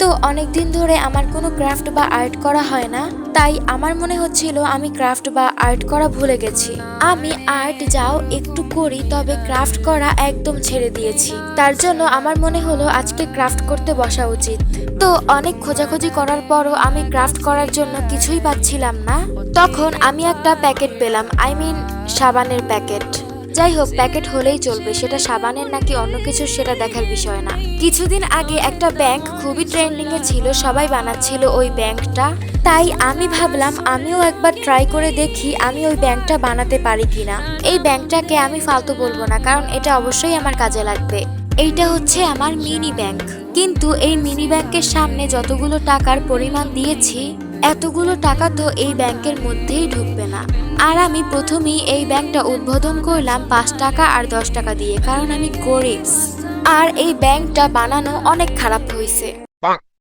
তো অনেক দিন ধরে আমার কোনো ক্রাফট বা আর্ট করা হয় না, তাই আমার মনে হচ্ছিল আমি ক্রাফট বা আর্ট করা ভুলে গেছি। আমি আর্ট যাও একটু করি, তবে ক্রাফট করা একদম ছেড়ে দিয়েছি। তার জন্য আমার মনে হলো আজকে ক্রাফট করতে বসা উচিত। তো অনেক খোঁজাখুঁজি করার পরও আমি ক্রাফট করার জন্য কিছুই পাচ্ছিলাম না। তখন আমি একটা প্যাকেট পেলাম, আই মিন সাবানের প্যাকেট। যাই হোক প্যাকেট হলেই চলবে, সেটা সাবানের নাকি অন্য কিছু সেটা দেখার বিষয় না। কিছুদিন আগে একটা ব্যাংক খুবই ট্রেন্ডিং এ ছিল, সবাই বানাচ্ছিল ওই ব্যাংকটা। তাই আমি ভাবলাম, আমিও একবার ট্রাই করে দেখি আমি ওই ব্যাংকটা বানাতে পারি কিনা। এই ব্যাংকটাকে আমি ফালতু বলব না, কারণ এটা অবশ্যই আমার কাজে লাগবে। এইটা হচ্ছে আমার মিনি ব্যাংক। কিন্তু এই মিনি ব্যাংকের সামনে যতগুলো টাকার পরিমাণ দিয়েছি, এতগুলো টাকা তো এই ব্যাংকের মধ্যেই ঢুকবে না। আর আমি প্রথমেই এই ব্যাংকটা উদ্বোধন করলাম পাঁচ টাকা আর দশ টাকা দিয়ে, কারণ আমি গরিব। আর এই ব্যাংকটা বানানো অনেক খারাপ হয়েছে।